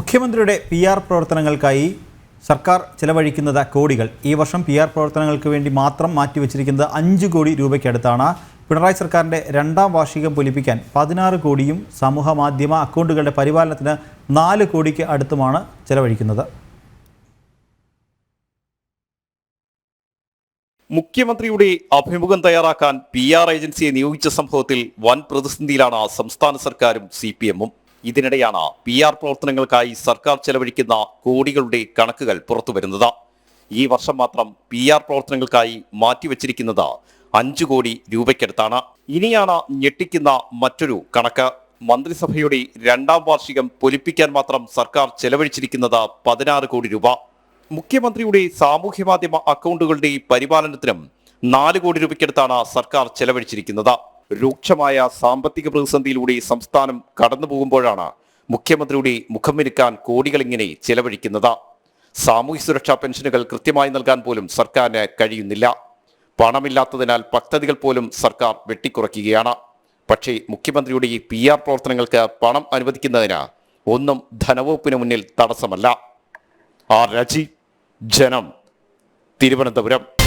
മുഖ്യമന്ത്രിയുടെ P R പ്രവർത്തനങ്ങൾക്കായി സർക്കാർ ചെലവഴിക്കുന്നത് കോടികൾ. ഈ വർഷം പി ആർ പ്രവർത്തനങ്ങൾക്ക് വേണ്ടി മാത്രം മാറ്റിവെച്ചിരിക്കുന്നത് അഞ്ച് കോടി രൂപയ്ക്കടുത്താണ്. പിണറായി സർക്കാരിന്റെ രണ്ടാം വാർഷികം പൊലിപ്പിക്കാൻ പതിനാറ് കോടിയും സമൂഹ മാധ്യമ അക്കൗണ്ടുകളുടെ പരിപാലനത്തിന് നാല് കോടിക്ക് അടുത്തുമാണ് ചെലവഴിക്കുന്നത്. മുഖ്യമന്ത്രിയുടെ അഭിമുഖം തയ്യാറാക്കാൻ പി ആർ ഏജൻസിയെ നിയോഗിച്ച സംഭവത്തിൽ വൻ പ്രതിസന്ധിയിലാണ് സംസ്ഥാന സർക്കാരും സി പി എമ്മും. ഇതിനിടെയാണ് പി ആർ പ്രവർത്തനങ്ങൾക്കായി സർക്കാർ ചെലവഴിക്കുന്ന കോടികളുടെ കണക്കുകൾ പുറത്തുവരുന്നത്. ഈ വർഷം മാത്രം പി ആർ പ്രവർത്തനങ്ങൾക്കായി മാറ്റിവെച്ചിരിക്കുന്നത് അഞ്ചു കോടി രൂപയ്ക്കടുത്താണ്. ഇനിയാണ് ഞെട്ടിക്കുന്ന മറ്റൊരു കണക്ക്. മന്ത്രിസഭയുടെ രണ്ടാം വാർഷികം പൊലിപ്പിക്കാൻ മാത്രം സർക്കാർ ചെലവഴിച്ചിരിക്കുന്നത് പതിനാറ് കോടി രൂപ. മുഖ്യമന്ത്രിയുടെ സാമൂഹ്യ മാധ്യമ അക്കൗണ്ടുകളുടെ പരിപാലനത്തിനും നാല് കോടി രൂപയ്ക്കടുത്താണ് സർക്കാർ ചെലവഴിച്ചിരിക്കുന്നത്. രൂക്ഷമായ സാമ്പത്തിക പ്രതിസന്ധിയിലൂടെ സംസ്ഥാനം കടന്നു പോകുമ്പോഴാണ് മുഖ്യമന്ത്രിയുടെ മുഖം മിനുക്കാൻ കോടികൾ ഇങ്ങനെ ചെലവഴിക്കുന്നത്. സാമൂഹ്യ സുരക്ഷാ പെൻഷനുകൾ കൃത്യമായി നൽകാൻ പോലും സർക്കാരിന് കഴിയുന്നില്ല. പണമില്ലാത്തതിനാൽ പദ്ധതികൾ പോലും സർക്കാർ വെട്ടിക്കുറയ്ക്കുകയാണ്. പക്ഷേ മുഖ്യമന്ത്രിയുടെ ഈ പി ആർ പ്രവർത്തനങ്ങൾക്ക് പണം അനുവദിക്കുന്നതിന് ഒന്നും ധനവകുപ്പിന് മുന്നിൽ തടസ്സമല്ല. ആർ രാജി ജനം തിരുവനന്തപുരം.